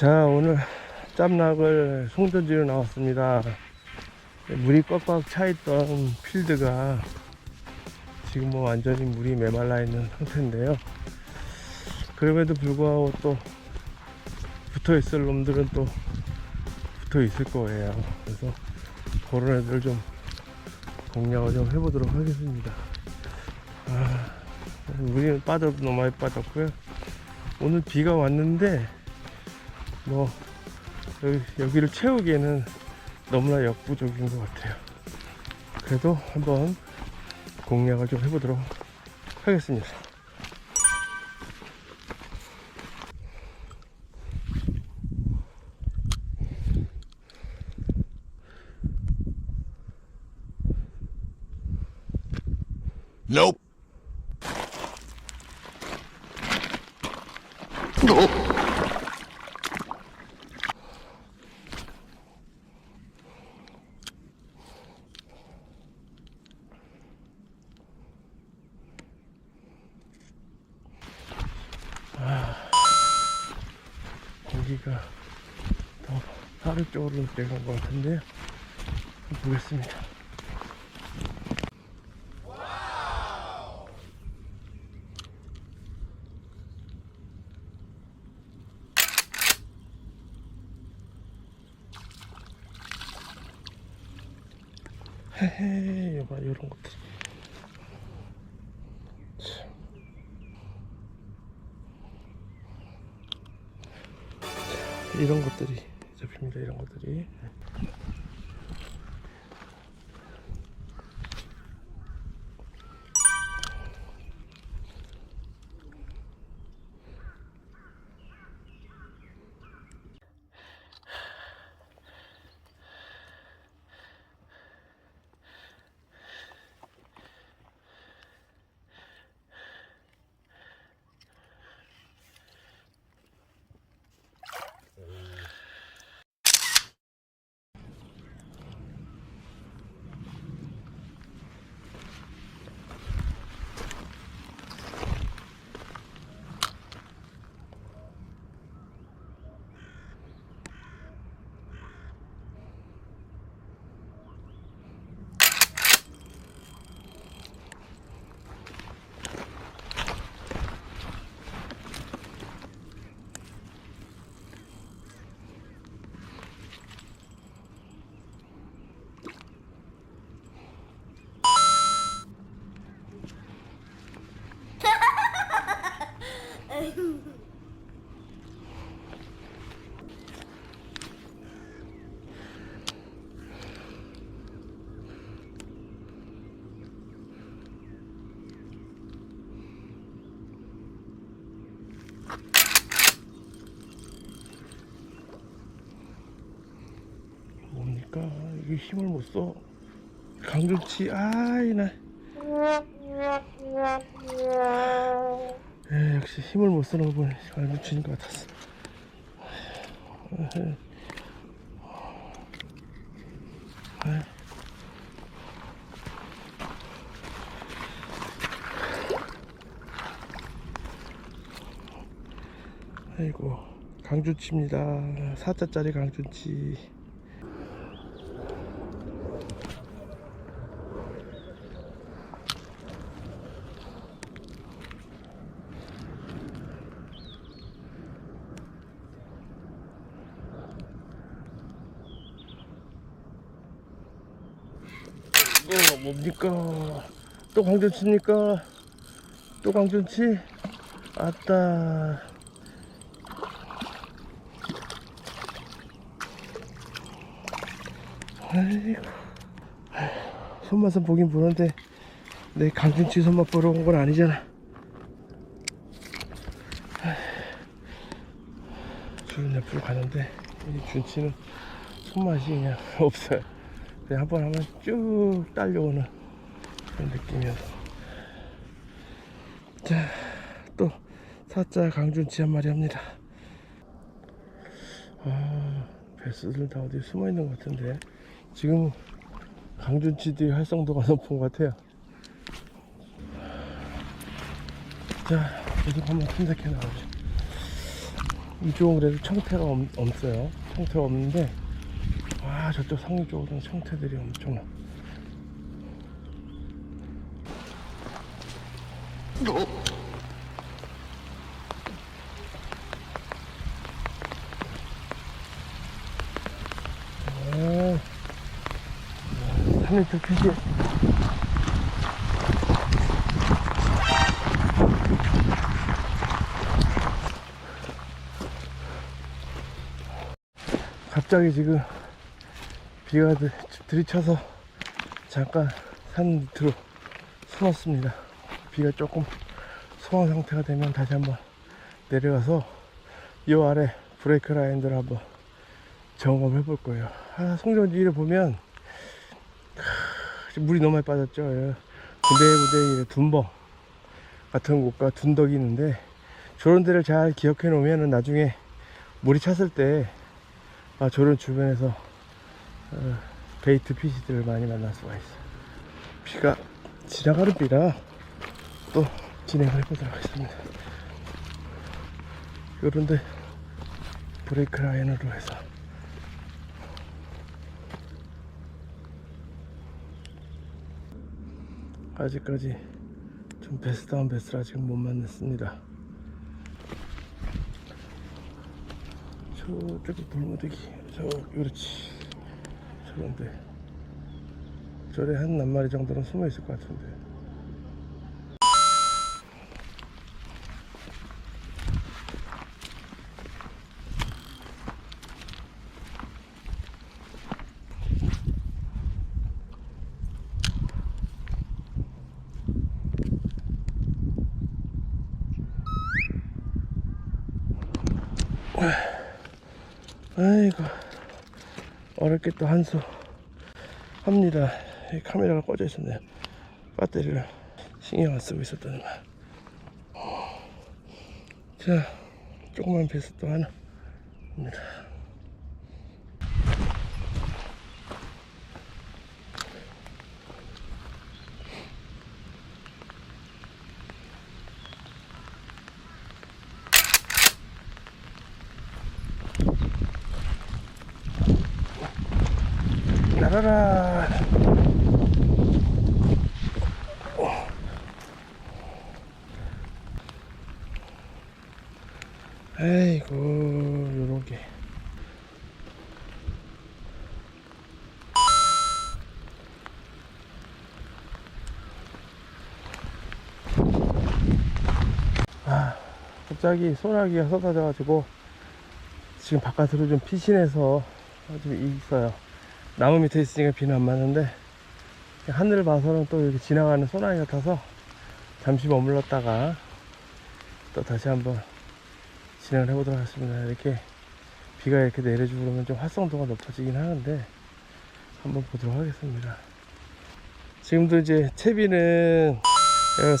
자 오늘 짬낙을 송전지로 나왔습니다. 물이 꽉꽉 차 있던 필드가 지금 뭐 완전히 물이 메말라 있는 상태인데요. 그럼에도 불구하고 또 붙어 있을 놈들은 또 붙어 있을 거예요. 그래서 그런 애들 좀 공략을 좀 해보도록 하겠습니다. 아, 물이 빠져도 너무 많이 빠졌고요. 오늘 비가 왔는데 뭐 여기, 여기 를 채우기에는 너무나 역부족인 것 같아요. 그래도 한번 공략을 좀 해보도록 하겠습니다. Nope. 공기가 더 하루 쪽으로 내려간 것 같은데요. 한번 보겠습니다. 헤헤, 여봐, 이런 것들. 참. 이런 것들이 잡힙니다. 이런 것들이. 뭡니까? 이게 힘을 못 써. 강준치, 아이, 나. 에, 역시 힘을 못 쓰는 거 보니 강준치인 것 같았어. 아이고, 강준치입니다. 4자짜리 강준치. 이거 뭡니까? 또 강준치입니까? 또 강준치? 아따. 아이고. 손맛은 보긴 보는데 내 강준치 손맛 보러 온 건 아니잖아. 주인 옆으로 가는데 이 준치는 손맛이 그냥 없어요. 그냥 한번 하면 쭉 딸려오는 그런 느낌이어서. 자, 또 사자 강준치 한 마리 합니다. 아, 베스들 다 어디 숨어 있는 것 같은데 지금 강준치들이 활성도가 높은 것 같아요. 자, 계속 한번 탐색해 나가죠. 이쪽은 그래도 청태가 없, 없어요. 청태가 없는데, 와, 저쪽 상류 쪽으로는 청태들이 엄청나. 아, 3m 표시. 갑자기 지금 비가 들- 들이쳐서 잠깐 산 밑으로 숨었습니다. 비가 조금 소강 상태가 되면 다시 한번 내려가서 이 아래 브레이크 라인들을 한번 점검해 볼 거예요. 아, 송전지를 보면 하, 물이 너무 많이 빠졌죠. 예. 군데군데 둔벙 같은 곳과 둔덕이 있는데 저런 데를 잘 기억해 놓으면 나중에 물이 찼을 때 아, 저런 주변에서 어, 베이트 피시들을 많이 만날 수가 있어요. 비가 지나가는 비라 또 진행을 해보도록 하겠습니다. 그런데 브레이크 라인으로 해서 아직까지 좀 베스트한 베스트라 지금 못 만났습니다. 저쪽에 돌무더기 저 그렇지 저런데 저래 한 낱마리 정도는 숨어 있을 것 같은데 아이고 어렵게 또 한수 합니다. 이 카메라가 꺼져 있었네요 배터리를 신경 안 쓰고 있었더니만 자 조그만 배스 또 하나 입니다 날아라. 아이고 요렇게. 아 갑자기 소나기가 쏟아져 가지고 지금 바깥으로 좀 피신해서 좀 있어요 나무 밑에 있으니까 비는 안 맞는데 하늘을 봐서는 또 이렇게 지나가는 소나기 같아서 잠시 머물렀다가 또 다시 한번 진행을 해보도록 하겠습니다. 이렇게 비가 이렇게 내려주고 그러면 좀 활성도가 높아지긴 하는데 한번 보도록 하겠습니다. 지금도 이제 채비는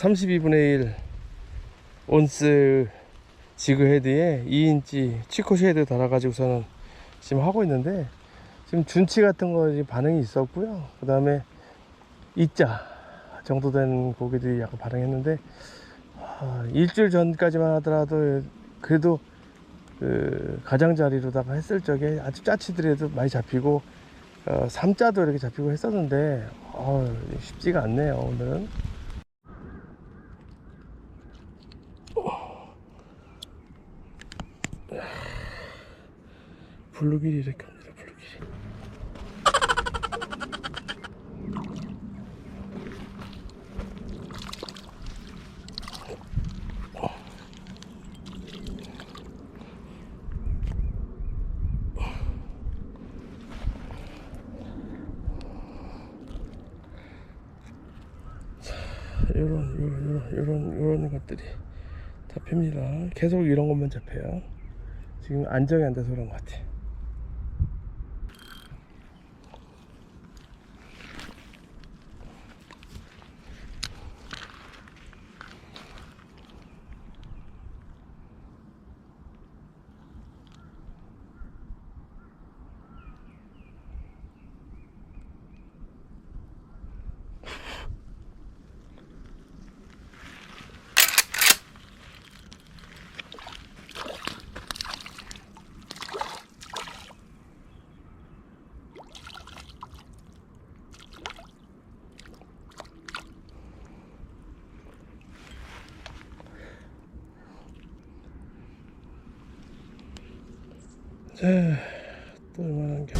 32분의 1 온스 지그 헤드에 2인치 치코 쉐드 달아가지고서는 지금 하고 있는데 지금 준치 같은 거 반응이 있었고요. 그 다음에 이자 정도 된 고기들이 약간 반응했는데 아, 일주일 전까지만 하더라도 그래도 그 가장자리로다가 했을 적에 아주 짜치더라도 많이 잡히고 어, 삼자도 이렇게 잡히고 했었는데 어, 쉽지가 않네요 오늘은 블루길이 이렇게 합니다 블루길이 요런 요런 요런 것들이 잡힙니다. 계속 이런 것만 잡혀요. 지금 안정이 안 돼서 그런 것 같아. 자, 또 얼마나 게.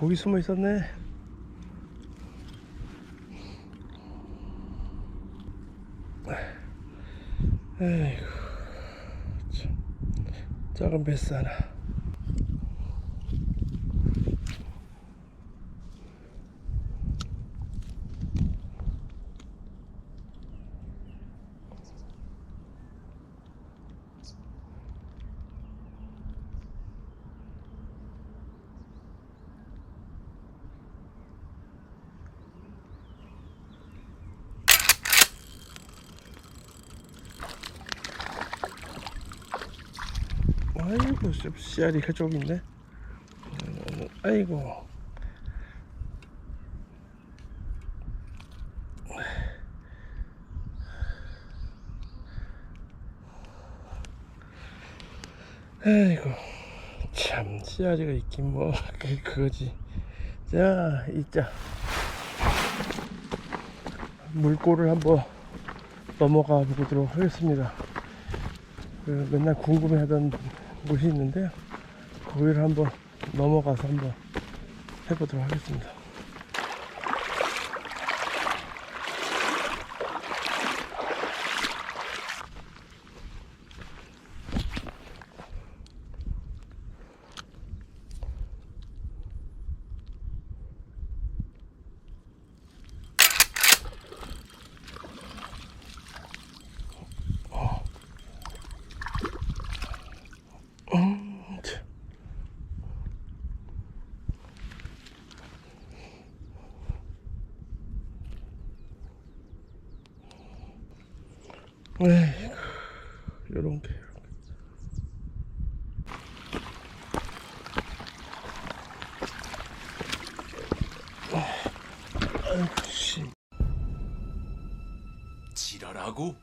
거기 숨어 있었네. 아이고, 참. 작은 뱃스 하나. 아이고, 좀 씨알이가 좀 있네. 음, 아이고. 아이고, 참, 씨알이가 있긴 뭐, 그- 그거지. 자, 이자. 물꼬를 한번 넘어가 보도록 하겠습니다. 그 맨날 궁금해하던 곳이 있는데요. 거기를 한번 넘어가서 한번 해보도록 하겠습니다. 에이구, 요런 게. 지랄하고